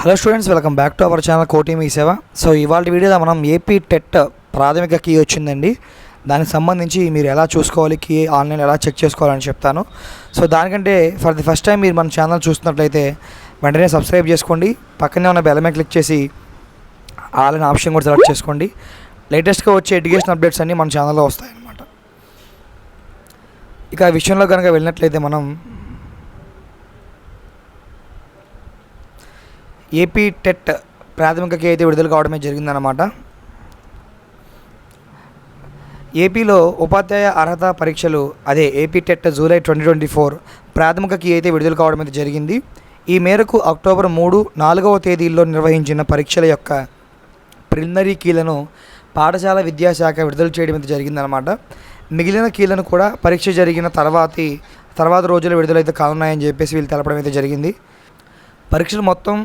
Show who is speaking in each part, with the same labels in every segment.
Speaker 1: Hello students welcome back to our channel Koti Mee Seva so ఇవాళ వీడియోలో మనం AP TET ప్రాథమిక key వచ్చిందండి. దానికి సంబంధించి మీరు ఎలా చూసుకోవాలి కీ ఆన్లైన్ ఎలా చెక్ చేసుకోవాలని చెప్తాను. సో దానికంటే ఫర్ ది ఫస్ట్ టైం మీరు మన ఛానల్ చూస్తున్నట్లయితే వెంటనే సబ్స్క్రైబ్ చేసుకోండి. పక్కనే ఉన్న బెల్ మీద క్లిక్ చేసి ఆన్లైన్ ఆప్షన్ కూడా సెలెక్ట్ చేసుకోండి. లేటెస్ట్గా వచ్చే ఎడ్యుకేషన్ అప్డేట్స్ అన్నీ మన ఛానల్లో వస్తాయన్నమాట. ఇక విషయంలో కనుక వెళ్ళినట్లయితే మనం ఏపీ టెట్ ప్రాథమికకి అయితే విడుదల కావడమే జరిగిందన్నమాట. ఏపీలో ఉపాధ్యాయ అర్హత పరీక్షలు అదే AP TET July twenty twenty four ప్రాథమికకి అయితే విడుదల కావడం అయితే జరిగింది. ఈ మేరకు అక్టోబర్ మూడు నాలుగవ తేదీల్లో నిర్వహించిన పరీక్షల యొక్క ప్రిలిమినరీ కీలను పాఠశాల విద్యాశాఖ విడుదల చేయడం అయితే జరిగిందనమాట మిగిలిన కీలను కూడా పరీక్ష జరిగిన తర్వాతి తర్వాత రోజులు విడుదలైతే కానున్నాయని చెప్పేసి వీళ్ళు తెలపడం అయితే జరిగింది. పరీక్షలు మొత్తం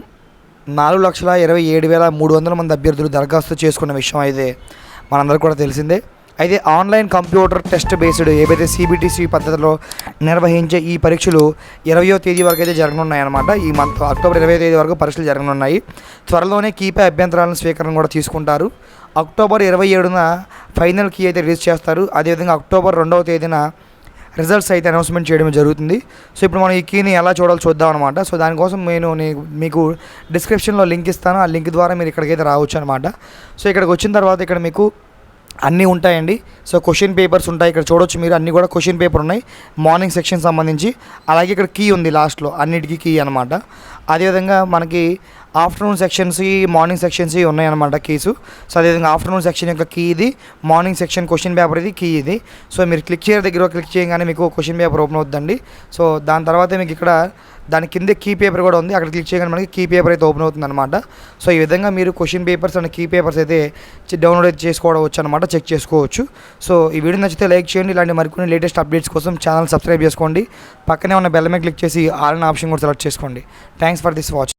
Speaker 1: నాలుగు లక్షల ఇరవై ఏడు వేల మూడు వందల మంది అభ్యర్థులు దరఖాస్తు చేసుకున్న విషయం అయితే మనందరికీ కూడా తెలిసిందే. అయితే ఆన్లైన్ కంప్యూటర్ టెస్ట్ బేస్డ్ ఏవైతే సిబిటిసి పద్ధతిలో నిర్వహించే ఈ పరీక్షలు ఇరవయో తేదీ వరకు అయితే జరగనున్నాయన్నమాట. ఈ మంత్ అక్టోబర్ ఇరవై తేదీ వరకు పరీక్షలు జరగనున్నాయి. త్వరలోనే కీపే అభ్యంతరాలను స్వీకరణ కూడా తీసుకుంటారు. అక్టోబర్ ఇరవై ఏడున ఫైనల్ కీ అయితే రిలీజ్ చేస్తారు. అదేవిధంగా అక్టోబర్ రెండవ తేదీన రిజల్ట్స్ అయితే అనౌన్స్మెంట్ చేయడం జరుగుతుంది. సో ఇప్పుడు మనం ఈ కీని ఎలా చూడాలో చూద్దాం అనమాట సో దానికోసం నేను మీకు డిస్క్రిప్షన్లో లింక్ ఇస్తాను. ఆ లింక్ ద్వారా మీరు ఇక్కడికైతే రావచ్చు అనమాట సో ఇక్కడికి వచ్చిన తర్వాత ఇక్కడ మీకు అన్నీ ఉంటాయండి. సో క్వశ్చన్ పేపర్స్ ఉంటాయి. ఇక్కడ చూడొచ్చు మీరు. అన్నీ కూడా క్వశ్చన్ పేపర్ ఉన్నాయి. మార్నింగ్ సెక్షన్ సంబంధించి. అలాగే ఇక్కడ కీ ఉంది లాస్ట్లో అన్నిటికీ కీ అనమాట అదేవిధంగా మనకి ఆఫ్టర్నూన్ సెక్షన్స్ మార్నింగ్ సెక్షన్స్ ఉన్నాయన్నమాట కీసు. సో అదేవిధంగా ఆఫ్టర్నూన్ సెక్షన్ యొక్క కీ ఇది మార్నింగ్ సెక్షన్ క్వశ్చన్ పేపర్ ఇది కీ ఇది. సో మీరు క్లిక్ చేయడం దగ్గర క్లిక్ చేయగానే మీకు క్వశ్చన్ పేపర్ ఓపెన్ అవుతుందండి. సో దాని తర్వాత మీకు ఇక్కడ దాని కింద కీ పేపర్ కూడా ఉంది. అక్కడ క్లిక్ చేయగానే మనకి కీ పేపర్ అయితే ఓపెన్ అవుతుంది అనమాట సో ఈ విధంగా మీరు question papers and key papers అయితే డౌన్లోడ్ అయితే చేసుకోవచ్చు అనమాట చెక్ చేసుకోవచ్చు. సో ఈ వీడియో నచ్చితే లైక్ చేయండి. ఇలాంటి మరికొన్ని లేటెస్ట్ అప్డేట్స్ కోసం ఛానల్ సబ్స్క్రైబ్ చేసుకోండి. పక్కనే ఉన్న బెల్ మీద క్లిక్ చేసి ఆల్ ఆప్షన్ కూడా సెలెక్ట్ చేసుకోండి. Thanks Thanks for this watch.